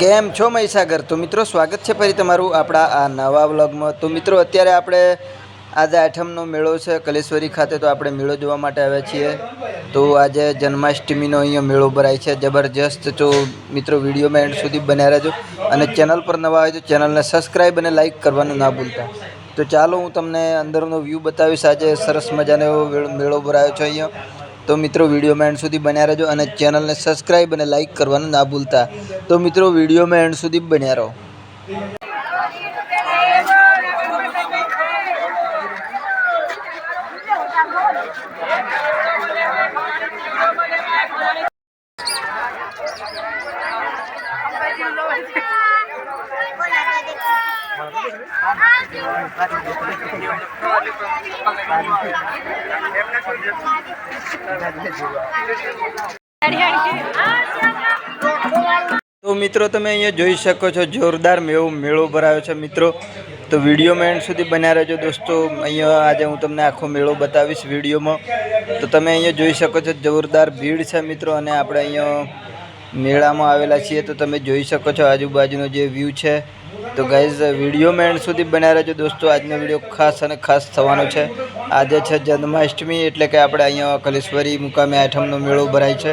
કેમ છો મહીસાગર? તો મિત્રો, સ્વાગત છે ફરી તમારું આપણા આ નવા વ્લોગમાં. તો મિત્રો, અત્યારે આપણે આજે આઠમનો મેળો છે, કલેશ્વરી ખાતે, તો આપણે મેળો જોવા માટે આવ્યા છીએ. તો આજે જન્માષ્ટમીનો અહીંયા મેળો ભરાય છે. જબરજસ્ત તો મિત્રો, વિડીયોમાં એન્ડ સુધી બન્યા રહેજો. અને ચેનલ પર નવા હોય તો ચેનલને સબસ્ક્રાઈબ અને લાઇક કરવાનું ના ભૂલતા. તો ચાલો, હું તમને અંદરનો વ્યૂ બતાવીશ. આજે સરસ મજાનો મેળો ભરાયો છે અહીંયા. તો મિત્રો વિડીયોમાં એન્ડ સુધી બન્યા રહેજો અને ચેનલને સબસ્ક્રાઈબ અને લાઈક કરવાનું ના ભૂલતા. તો મિત્રો વિડીયોમાં એન્ડ સુધી બન્યા રહો. તો મિત્રો, તમે અહીંયા જોઈ શકો છો જોરદાર મેળો મેળો ભરાયો છે મિત્રો. તો વિડીયોમાં એન્ડ સુધી બન્યા રહેજો દોસ્તો. અહીંયા આજે હું તમને આખો મેળો બતાવીશ વિડીયોમાં. તો તમે અહીંયા જોઈ શકો છો જોરદાર ભીડ છે મિત્રો, અને આપણે અહીંયા મેળામાં આવેલા છીએ. તો તમે જોઈ શકો છો આજુબાજુનો જે વ્યૂ છે. તો ગાઈઝ વિડીયોમાં એન્ડ સુધી બન્યા રહેજો દોસ્તો. આજનો વીડિયો ખાસ અને ખાસ થવાનો છે. આજે છે જન્માષ્ટમી એટલે કે આપણે અહીંયા કલેશ્વરી મુકામે આઠમનો મેળો ભરાય છે.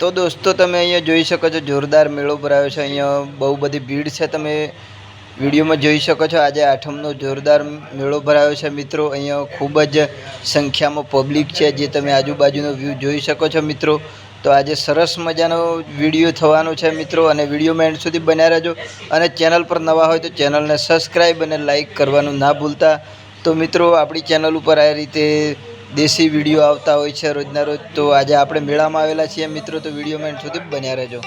તો દોસ્તો, તમે અહીંયા જોઈ શકો છો, જોરદાર મેળો ભરાયો છે. અહીંયા બહુ બધી ભીડ છે. તમે વિડીયોમાં જોઈ શકો છો, આજે આઠમનો જોરદાર મેળો ભરાયો છે. મિત્રો, અહીંયા ખૂબ જ સંખ્યામાં પબ્લિક છે, જે તમે આજુબાજુનો વ્યૂ જોઈ શકો છો, મિત્રો. તો આજે સરસ મજાનો વીડિયો થવાનો છે, મિત્રો, અને વિડીયોમાં એન્ડ સુધી બન્યા રહેજો. અને ચેનલ પર નવા હોય તો ચેનલને સબસ્ક્રાઈબ અને લાઇક કરવાનું ના ભૂલતા. તો મિત્રો, આપણી ચેનલ ઉપર આ રીતે દેશી વીડિયો આવતા હોય છે રોજના રોજ, તો આજે આપણે મેળામાં આવેલા છીએ. મિત્રો, તો વીડિયો મેન સુધી બન્યા રહેજો.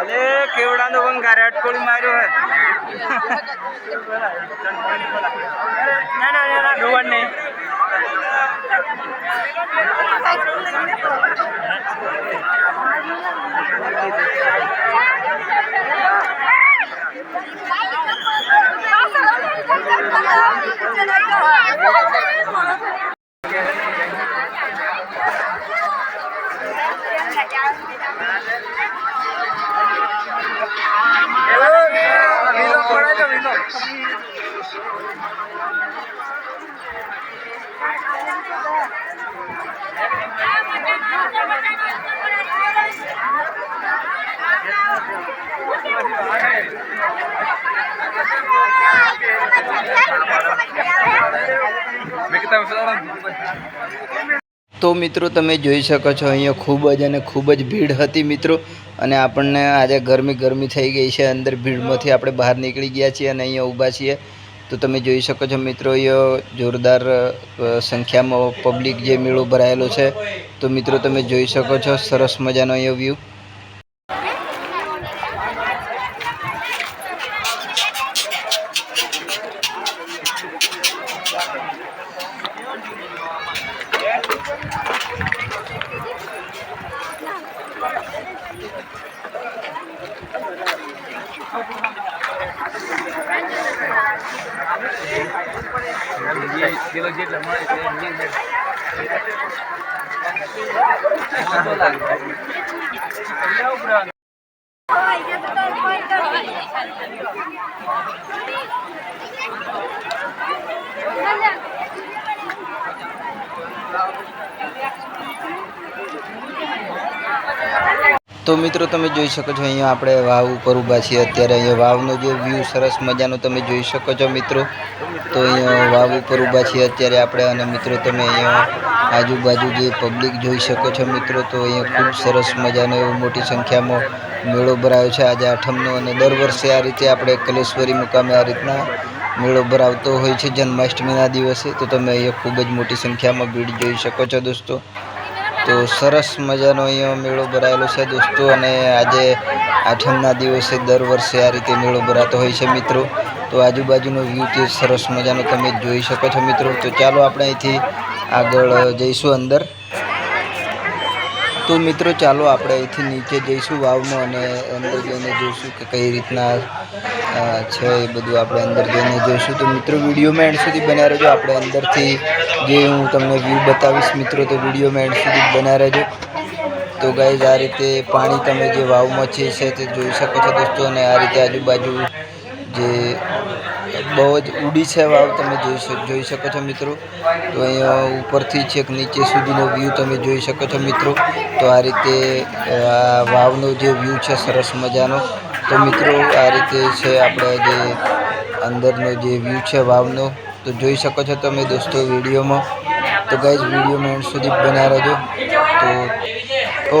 અરે કેવડાનો બંગાર, અટકોળી માર્યો હે. ના ના ના ડોવર નહીં તો મિત્રો તમે જોઈ શકો છો, અહીંયા ખૂબ જ અને ખૂબ જ ભીડ હતી મિત્રો. અને આપણને આજે ગરમી ગરમી થઈ ગઈ છે, અંદર ભીડમાંથી આપણે બહાર નીકળી ગયા છીએ અને અહીંયા ઊભા છીએ. તો તમે જોઈ શકો છો મિત્રો, અહીંયા જોરદાર સંખ્યામાં પબ્લિક જે મેળો ભરાયેલો છે. તો મિત્રો તમે જોઈ શકો છો, સરસ મજાનો અહીંયા વ્યૂ જે દિવસ જેટલા મળે છે. એમ લાગે તો મિત્રો તમે જોઈ શકો છો, અહીંયા આપણે વાવ ઉપર ઊભા છીએ. અત્યારે અહીંયા વાવનો જે વ્યૂ સરસ મજાનો તમે જોઈ શકો છો મિત્રો. તો અહીંયા વાવ ઉપર ઊભા છીએ અત્યારે આપણે અને મિત્રો તમે અહીંયા આજુબાજુ જે પબ્લિક જોઈ શકો છો મિત્રો, તો અહીંયા ખૂબ સરસ મજાનો એવો મોટી સંખ્યામાં મેળો ભરાયો છે. આજે આઠમનો અને દર વર્ષે આ રીતે આપણે કલેશ્વરી મુકામે આ રીતના મેળો ભરાવતો હોય છે. જન્માષ્ટમીના દિવસે તો તમે અહીંયા ખૂબ જ મોટી સંખ્યામાં ભીડ જોઈ શકો છો દોસ્તો. તો સરસ મજાનો અહીંયા મેળો ભરાયેલો છે દોસ્તો. અને આજે આઠમના દિવસે દર વર્ષે આ રીતે મેળો ભરાતો હોય છે મિત્રો. તો આજુબાજુનો વ્યૂ તે સરસ મજાનો તમે જોઈ શકો છો મિત્રો. તો ચાલો આપણે અહીંથી આગળ જઈશું અંદર. તો મિત્રો, ચાલો આપણે અહીંથી નીચે જઈશું વાવમાં અને અંદર જઈને જોઈશું કે કઈ રીતના છે એ બધું આપણે અંદર જઈને જોઈશું તો મિત્રો વિડીયોમાં એન્ડ સુધી બન્યા રહેજો. આપણે અંદરથી જે હું તમને વ્યૂ બતાવીશ મિત્રો, તો વિડીયોમાં એન્ડ સુધી બન્યા રહેજો. તો ગાઈઝ આ રીતે પાણી તમે જે વાવમાં છે તે જોઈ શકો છો દોસ્તો. અને આ રીતે આજુબાજુ જે બહુ જ ઊડી છે વાવ તમે જોઈ જોઈ શકો છો મિત્રો. તો અહીંયા ઉપરથી છેક નીચે સુધીનો વ્યૂ તમે જોઈ શકો છો મિત્રો. તો આ રીતે આ વાવનો જે વ્યૂ છે સરસ મજાનો. તો મિત્રો, આ રીતે છે આપણે જે અંદરનો જે વ્યૂ છે વાવનો. તો જોઈ શકો છો તમે દોસ્તો વિડીયોમાં. તો ગાઈઝ વિડીયોમાં એન્ડ સુધી બના રહેજો. તો ઓ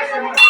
ભાઈ ચાલો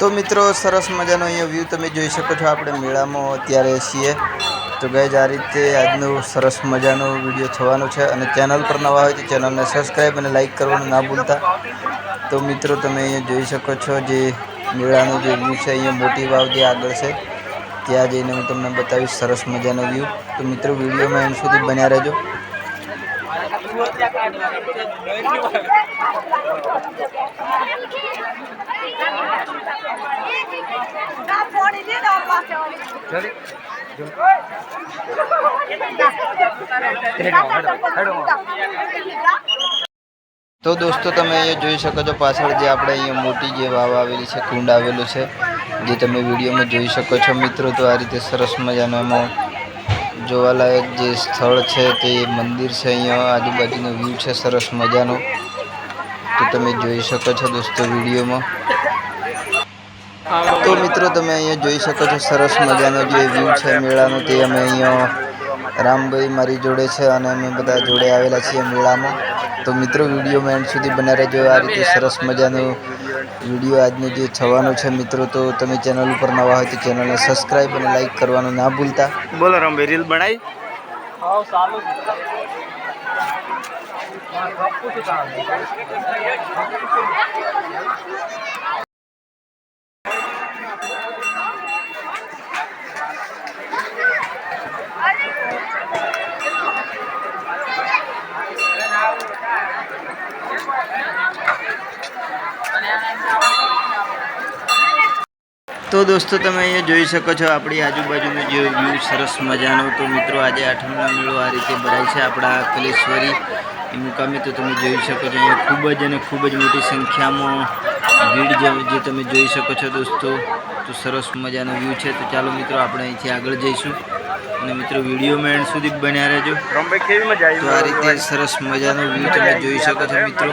તો મિત્રો, સરસ મજાનો અહીંયા વ્યૂ તમે જોઈ શકો છો. આપણે મેળામાં અત્યારે છીએ. તો ગાઈઝ આ રીતે આજનો સરસ મજાનો વીડિયો થવાનો છે. અને ચેનલ પર નવા હોય તો ચેનલને સબસ્ક્રાઈબ અને લાઇક કરવાનું ના ભૂલતા. તો મિત્રો, તમે અહીંયા જોઈ શકો છો જે મેળાનો જે વ્યૂ છે. અહીંયા મોટી વાવ જે આગળ છે. ત્યાં જઈને હું તમને બતાવીશ સરસ મજાનો વ્યૂ તો મિત્રો વિડીયોમાં એમ સુધી બન્યા રહેજો. તો દોસ્તો તમે અહીંયા જોઈ શકો છો પાછળ જે આપણે અહીંયા મોટી જે વાવ આવેલી છે, કુંડ આવેલું છે, જે તમે વિડીયોમાં જોઈ શકો છો મિત્રો. તો આ રીતે સરસ મજાનો એમાં જોવાલાયક જે સ્થળ છે તે મંદિર છે અહીંયા, આજુબાજુનો વ્યૂ છે, સરસ મજાનો. તો તમે જોઈ શકો છો દોસ્તો વિડીયોમાં. તો મિત્રો તમે અહીંયા જોઈ શકો છો સરસ મજાનો જે વ્યૂ છે મેળાનો, તે અમે અહીંયા રામભાઈ મારી જોડે છે અને અમે બધા જોડે આવેલા છીએ મેળામાં. તો મિત્રો વિડીયોમાં એન્ડ સુધી બના રહેજો. આ રીતે સરસ મજાનો વીડિયો આજનો જે થવાનો છે મિત્રો તો તમે ચેનલ ઉપર નવા હોય તો ચેનલને સબસ્ક્રાઈબ અને લાઈક કરવાનું ના ભૂલતા. બોલો રમભાઈ રીલ બનાવી તો દોસ્તો તમે અહીંયા જોઈ શકો છો આપણી આજુબાજુનો જે વ્યૂ સરસ મજાનો. તો મિત્રો આજે આઠમનો મેળો આ રીતે ભરાય છે આપણા કલેશ્વરી એ મુકામે તો તમે જોઈ શકો છો અહીંયા ખૂબ જ અને ખૂબ જ મોટી સંખ્યામાં ભીડ જે તમે જોઈ શકો છો દોસ્તો. તો સરસ મજાનો વ્યૂ છે. તો ચાલો મિત્રો આપણે અહીંથી આગળ જઈશું. અને મિત્રો વિડીયોમાં એન્ડ સુધી બન્યા રહેજો. તો આ રીતે સરસ મજાનો વ્યૂ તમે જોઈ શકો છો મિત્રો.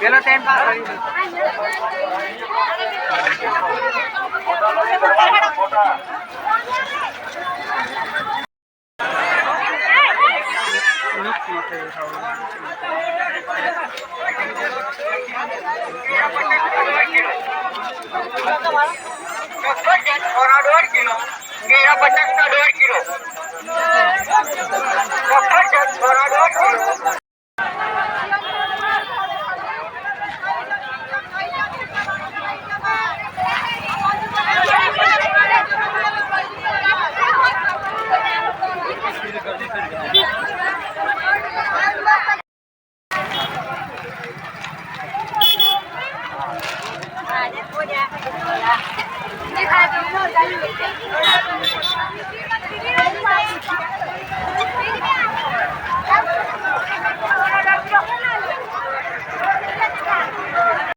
પેલો ટાઈમ Hãy subscribe মাথায়